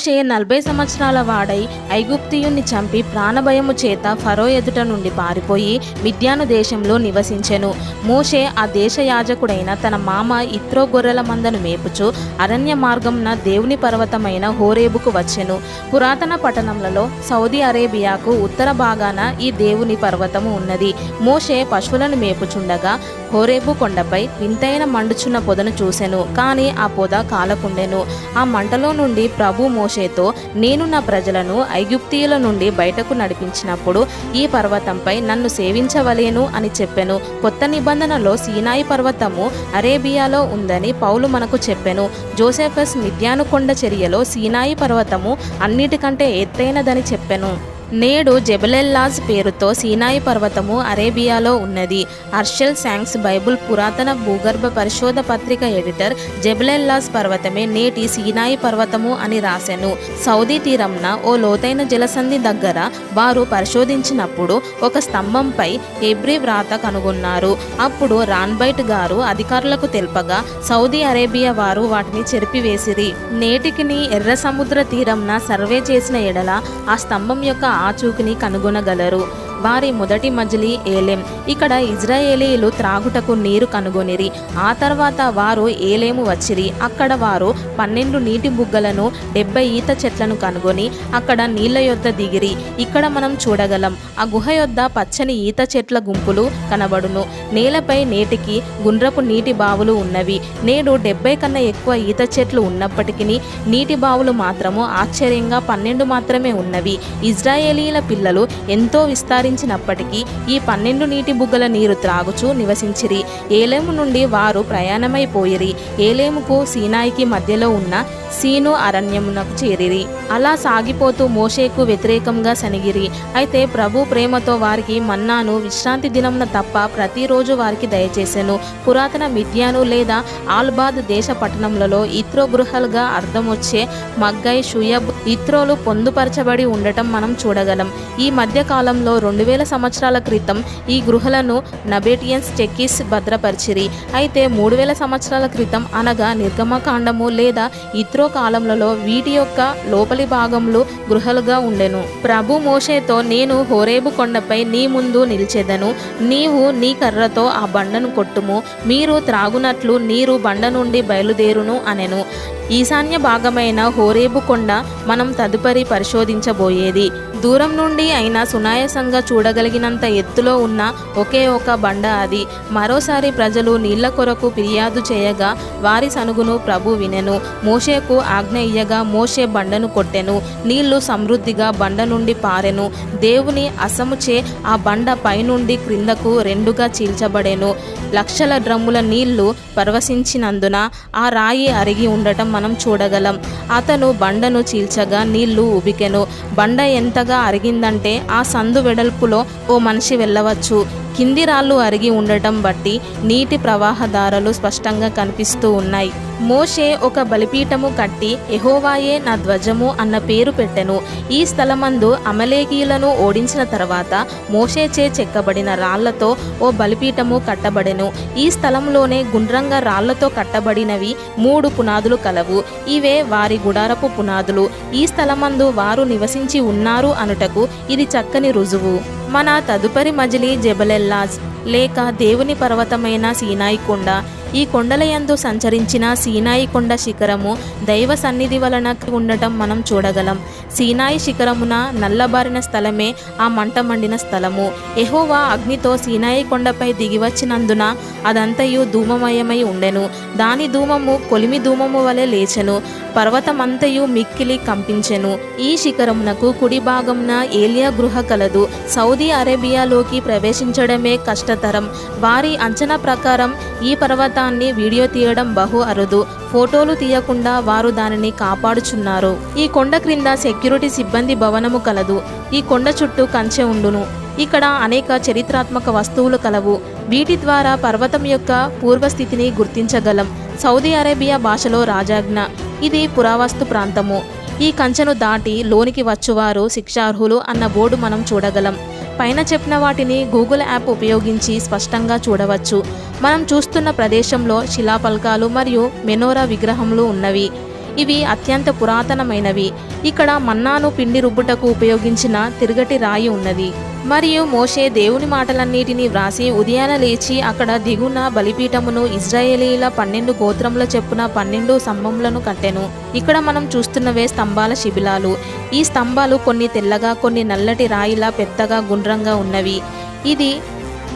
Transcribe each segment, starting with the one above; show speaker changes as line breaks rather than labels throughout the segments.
మోషే నలభై సంవత్సరాల వాడై ఐగుప్తియుణ్ణి చంపి ప్రాణభయము చేత ఫరో ఎదుట నుండి పారిపోయి మిద్యాను దేశంలో నివసించెను. మోషే ఆ దేశ యాజకుడైన తన మామ ఇత్రో గొర్రెల మందను మేపుచు అరణ్య మార్గంన దేవుని పర్వతమైన హోరేబుకు వచ్చెను. పురాతన పట్టణంలో సౌదీ అరేబియాకు ఉత్తర భాగాన ఈ దేవుని పర్వతము ఉన్నది. మోషే పశువులను మేపుచుండగా హోరేబు కొండపై వింతైన మండుచున్న పొదను చూసెను. కానీ ఆ పొద కాలకుండెను. ఆ మంటలో నుండి ప్రభు మోషేతో నేను నా ప్రజలను ఐగుప్తీయుల నుండి బయటకు నడిపించినప్పుడు ఈ పర్వతంపై నన్ను సేవించవలేను అని చెప్పెను. కొత్త నిబంధనలో సీనాయి పర్వతము అరేబియాలో ఉందని పౌలు మనకు చెప్పెను. జోసెఫస్ మిద్యాను కొండ చర్యలో సీనాయి పర్వతము అన్నిటికంటే ఎత్తైనదని చెప్పెను. నేడు జెబలెల్లాజ్ పేరుతో సీనాయి పర్వతము అరేబియాలో ఉన్నది. అర్షల్ శాంక్స్ బైబుల్ పురాతన భూగర్భ పరిశోధ పత్రిక ఎడిటర్ జెబలెల్లాజ్ పర్వతమే నేటి సీనాయి పర్వతము అని రాశాను సౌదీ తీరంన ఓ లోతైన జలసంధి దగ్గర వారు పరిశోధించినప్పుడు ఒక స్తంభంపై ఎబ్రి వ్రాత కనుగొన్నారు. అప్పుడు రాన్బైట్ గారు అధికారులకు తెలుపగా సౌదీ అరేబియా వారు వాటిని చెరిపివేసిరి. నేటికిని ఎర్ర సముద్ర తీరంన సర్వే చేసిన ఎడల ఆ స్తంభం యొక్క ఆచూకని కనుగొనగలరు. వారి మొదటి మజిలీ ఏలేం. ఇక్కడ ఇజ్రాయేలీలు త్రాగుటకు నీరు కనుగొనిరి. ఆ తర్వాత వారు ఏలేము వచ్చిరి. అక్కడ వారు పన్నెండు నీటి బుగ్గలను డెబ్బై ఈత చెట్లను కనుగొని అక్కడ నీళ్ళ యొద్ద దిగిరి. ఇక్కడ మనం చూడగలం ఆ గుహ యొద్ద పచ్చని ఈత చెట్ల గుంపులు కనబడును. నేలపై నేటికి గుండ్రపు నీటి బావులు ఉన్నవి. నేడు డెబ్బై కన్నా ఎక్కువ ఈత చెట్లు ఉన్నప్పటికీ నీటి బావులు మాత్రము ఆశ్చర్యంగా పన్నెండు మాత్రమే ఉన్నవి. ఇజ్రాయేలీల పిల్లలు ఎంతో విస్తరించినప్పటికీ ఈ పన్నెండు నీటి బుగ్గల నీరు త్రాగుచూ నివసించిరి. ఏలేము నుండి వారు ప్రయాణమైపోయిరి. ఏలేముకు సీనాయికి మధ్యలో ఉన్న సీను అరణ్యమునకు చేరిరి. అలా సాగిపోతూ మోషేకు వ్యతిరేకంగా సనిగిరి అయితే ప్రభు ప్రేమతో వారికి మన్నాను విశ్రాంతి దినమున తప్ప ప్రతిరోజు వారికి దయచేశాను పురాతన మిథ్యాను లేదా ఆల్బాద్ దేశ పట్టణములలో ఇత్రో గృహాలుగా అర్థం వచ్చే మగ్గై షుయబ్ ఇత్రోలు పొందుపరచబడి ఉండటం మనం చూడగలం. ఈ మధ్య కాలంలో రెండు వేల సంవత్సరాల క్రితం ఈ గృహలను నబేటియన్స్ చెక్కిస్ భద్రపరిచిరి. అయితే మూడు వేల సంవత్సరాల క్రితం అనగా నిర్గమకాండము లేదా ఇత్రో కాలంలో వీటి యొక్క లోపలి భాగంలో గృహలుగా ఉండెను. ప్రభు మోషేతో నేను హోరేబు కొండపై నీ ముందు నిలిచెదను. నీవు నీ కర్రతో ఆ బండను కొట్టుము. మీరు త్రాగునట్లు నీరు బండ నుండి బయలుదేరును అనెను. ఈశాన్య భాగమైన హోరేబు కొండ మనం తదుపరి పరిశోధించబోయేది. దూరం నుండి అయినా సునాయాసంగా చూడగలిగినంత ఎత్తులో ఉన్న ఒకే ఒక బండ అది. మరోసారి ప్రజలు నీళ్ళ కొరకు ఫిర్యాదు చేయగా వారి సనుగును ప్రభు వినెను. మోషేకు ఆజ్ఞ ఇయ్యగా మోషే బండను కొట్టెను. నీళ్ళు సమృద్ధిగా బండ నుండి పారెను. దేవుని అసముచే ఆ బండ పైనుండి క్రిందకు రెండుగా చీల్చబడెను. లక్షల డ్రమ్ముల నీళ్ళు పరవశించినందున ఆ రాయి అరిగి ఉండటం మనం చూడగలం. అతను బండను చీల్చగా నీళ్ళు ఉబికెను. బండ ఎంతగా అరిగిందంటే ఆ సందు మార్పులో ఓ మనిషి వెళ్ళవచ్చు. కింది రాళ్ళు అరిగి ఉండటం బట్టి నీటి ప్రవాహదారలు స్పష్టంగా కనిపిస్తూ ఉన్నాయి. మోషే ఒక బలిపీఠము కట్టి ఎహోవాయే నా ధ్వజము అన్న పేరు పెట్టెను. ఈ స్థలమందు అమలేకీయులను ఓడించిన తర్వాత మోషేచే చెక్కబడిన రాళ్ళతో ఓ బలిపీఠము కట్టబడెను. ఈ స్థలంలోనే గుండ్రంగా రాళ్ళతో కట్టబడినవి మూడు పునాదులు కలవు. ఇవే వారి గుడారపు పునాదులు. ఈ స్థలమందు వారు నివసించి ఉన్నారు అనుటకు ఇది చక్కని రుజువు. మన తదుపరి మజిలీ జెబలెల్లాస్. లేక దేవుని పర్వతమైన సీనాయి కొండ. ఈ కొండలయందు సంచరించిన సీనాయి కొండ శిఖరము దైవ సన్నిధి వలన ఉండటం మనం చూడగలం. సీనాయి శిఖరమున నల్లబారిన స్థలమే ఆ మంట మండిన స్థలము. ఎహోవా అగ్నితో సీనాయి కొండపై దిగివచ్చినందున అదంతయు ధూమమయమై ఉండెను. దాని ధూమము కొలిమి ధూమము వలె లేచెను. పర్వతమంతయు మిక్కిలి కంపించెను. ఈ శిఖరమునకు కుడి భాగంన ఏలియా గృహ కలదు. సౌదీ అరేబియాలోకి ప్రవేశించడమే కష్టతరం వారి అంచనా ప్రకారం ఈ పర్వతాన్ని వీడియో తీయడం బహు అరుదు. ఫోటోలు తీయకుండా వారు దానిని కాపాడుచున్నారు. ఈ కొండ క్రింద సెక్యూరిటీ సిబ్బంది భవనము కలదు. ఈ కొండ చుట్టూ కంచె ఉండును. ఇక్కడ అనేక చరిత్రాత్మక వస్తువులు కలవు. వీటి ద్వారా పర్వతం యొక్క పూర్వస్థితిని గుర్తించగలం. సౌదీ అరేబియా భాషలో రాజాజ్ఞ. ఇది పురావస్తు ప్రాంతము. ఈ కంచెను దాటి లోనికి వచ్చువారు శిక్షార్హులు అన్న బోర్డు మనం చూడగలం. పైన చెప్పిన వాటిని గూగుల్ యాప్ ఉపయోగించి స్పష్టంగా చూడవచ్చు. మనం చూస్తున్న ప్రదేశంలో శిలాఫలకాలు మరియు మెనోరా విగ్రహములు ఉన్నవి. ఇవి అత్యంత పురాతనమైనవి. ఇక్కడ మన్నాను పిండి రుబ్బుటకు ఉపయోగించిన తిరగటి రాయి ఉన్నది. మరియు మోషే దేవుని మాటలన్నిటినీ వ్రాసి ఉదయాన లేచి అక్కడ దిగున బలిపీఠమును ఇజ్రాయేలీల పన్నెండు గోత్రముల చెప్పున పన్నెండు స్తంభములను కట్టెను. ఇక్కడ మనం చూస్తున్నవే స్తంభాల శిబిలాలు. ఈ స్తంభాలు కొన్ని తెల్లగా కొన్ని నల్లటి రాయిలా పెద్దగా గుండ్రంగా ఉన్నవి. ఇది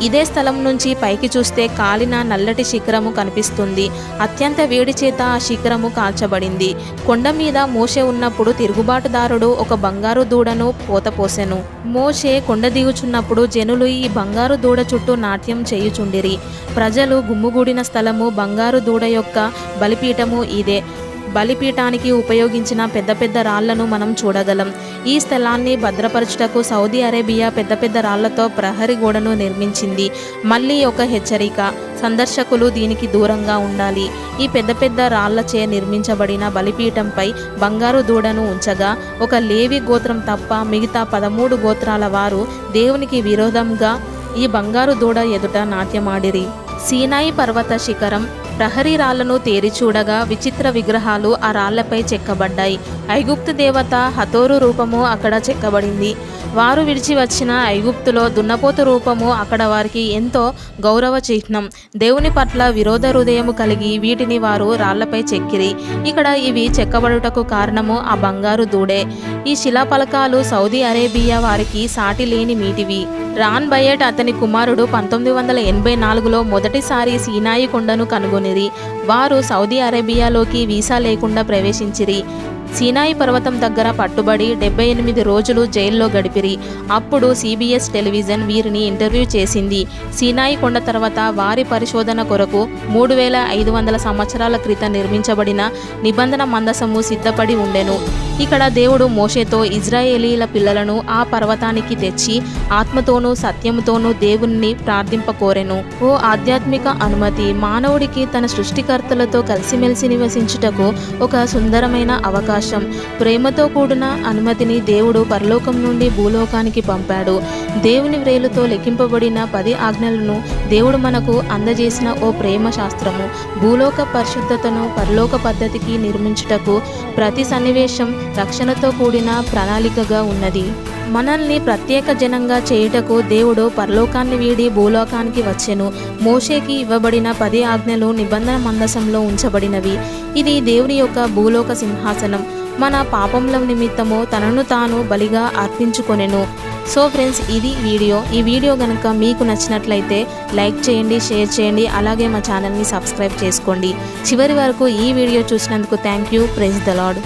ఇదే స్థలం నుంచి పైకి చూస్తే కాలిన నల్లటి శిఖరము కనిపిస్తుంది. అత్యంత వేడి చేత ఆ శిఖరము కాల్చబడింది. కొండ మీద మోషే ఉన్నప్పుడు తిరుగుబాటుదారుడు ఒక బంగారు దూడను పోతపోసెను మోషే కొండ దిగుచున్నప్పుడు జనులు ఈ బంగారు దూడ చుట్టూ నాట్యం చేయుచుండిరి. ప్రజలు గుమ్ముగూడిన స్థలము బంగారు దూడ యొక్క బలిపీఠము ఇదే. బలిపీఠానికి ఉపయోగించిన పెద్ద పెద్ద రాళ్ళను మనం చూడగలం. ఈ స్థలాన్ని భద్రపరచుటకు సౌదీ అరేబియా పెద్ద పెద్ద రాళ్ళతో ప్రహరీ గోడను నిర్మించింది. మళ్ళీ ఒక హెచ్చరిక సందర్శకులు దీనికి దూరంగా ఉండాలి. ఈ పెద్ద పెద్ద రాళ్ళచే నిర్మించబడిన బలిపీఠంపై బంగారు దూడను ఉంచగా ఒక లేవి గోత్రం తప్ప మిగతా పదమూడు గోత్రాల వారు దేవునికి విరోధంగా ఈ బంగారు దూడ ఎదుట నాట్యమాడిరి. సీనాయి పర్వత శిఖరం ప్రహరీ రాళ్ళను తేరిచూడగా విచిత్ర విగ్రహాలు ఆ రాళ్ళపై చెక్కబడ్డాయి. ఐగుప్తు దేవత హతోరు రూపము అక్కడ చెక్కబడింది. వారు విడిచి వచ్చిన ఐగుప్తులో దున్నపోతు రూపము అక్కడ వారికి ఎంతో గౌరవ చిహ్నం. దేవుని పట్ల విరోధ హృదయము కలిగి వీటిని వారు రాళ్ళపై చెక్కిరి. ఇక్కడ ఇవి చెక్కబడుటకు కారణము ఆ బంగారు దూడే. ఈ శిలాఫలకాలు సౌదీ అరేబియా వారికి సాటి లేని మీటివి. రాన్ బయట్ అతని కుమారుడు పంతొమ్మిది వందల ఎనభై నాలుగులో మొదటిసారి సీనాయి కొండను కనుగొని కనుగొనిరి వారు సౌదీ అరేబియాలోకి వీసా లేకుండా ప్రవేశించిరి. సీనాయి పర్వతం దగ్గర పట్టుబడి డెబ్బై ఎనిమిది రోజులు జైల్లో గడిపిరి. అప్పుడు సిబిఎస్ టెలివిజన్ వీరిని ఇంటర్వ్యూ చేసింది. సీనాయి కొండ తర్వాత వారి పరిశోధన కొరకు మూడు వేల ఐదు వందల సంవత్సరాల క్రితం నిర్మించబడిన నిబంధన మందసము సిద్ధపడి ఉండెను. ఇక్కడ దేవుడు మోషేతో ఇజ్రాయేలీల పిల్లలను ఆ పర్వతానికి తెచ్చి ఆత్మతోనూ సత్యముతోనూ దేవుణ్ణి ప్రార్థింపకోరెను. ఓ ఆధ్యాత్మిక అనుమతి మానవుడికి తన సృష్టికర్తలతో కలిసిమెలిసి నివసించుటకు ఒక సుందరమైన అవకాశం అవకాశం. ప్రేమతో కూడిన అనుమతిని దేవుడు పరలోకం నుండి భూలోకానికి పంపాడు. దేవుని వ్రేలుతో లెక్కింపబడిన పది ఆజ్ఞలను దేవుడు మనకు అందజేసిన ఓ ప్రేమ శాస్త్రము. భూలోక పరిశుద్ధతను పరలోక పద్ధతికి నిర్మించుటకు ప్రతి సన్నివేశం రక్షణతో కూడిన ప్రణాళికగా ఉన్నది. మనల్ని ప్రత్యేక జనంగా చేయుటకు దేవుడు పరలోకాన్ని వీడి భూలోకానికి వచ్చెను. మోషేకి ఇవ్వబడిన పది ఆజ్ఞలు నిబంధన మందసంలో ఉంచబడినవి. ఇది దేవుని యొక్క భూలోక సింహాసనం. మన పాపముల నిమిత్తము తనను తాను బలిగా అర్పించుకొనెను. సో ఫ్రెండ్స్ ఇది వీడియో. ఈ వీడియో కనుక మీకు నచ్చినట్లయితే లైక్ చేయండి షేర్ చేయండి అలాగే మా ఛానల్ని సబ్స్క్రైబ్ చేసుకోండి. చివరి వరకు ఈ వీడియో చూసినందుకు thank you. Praise the Lord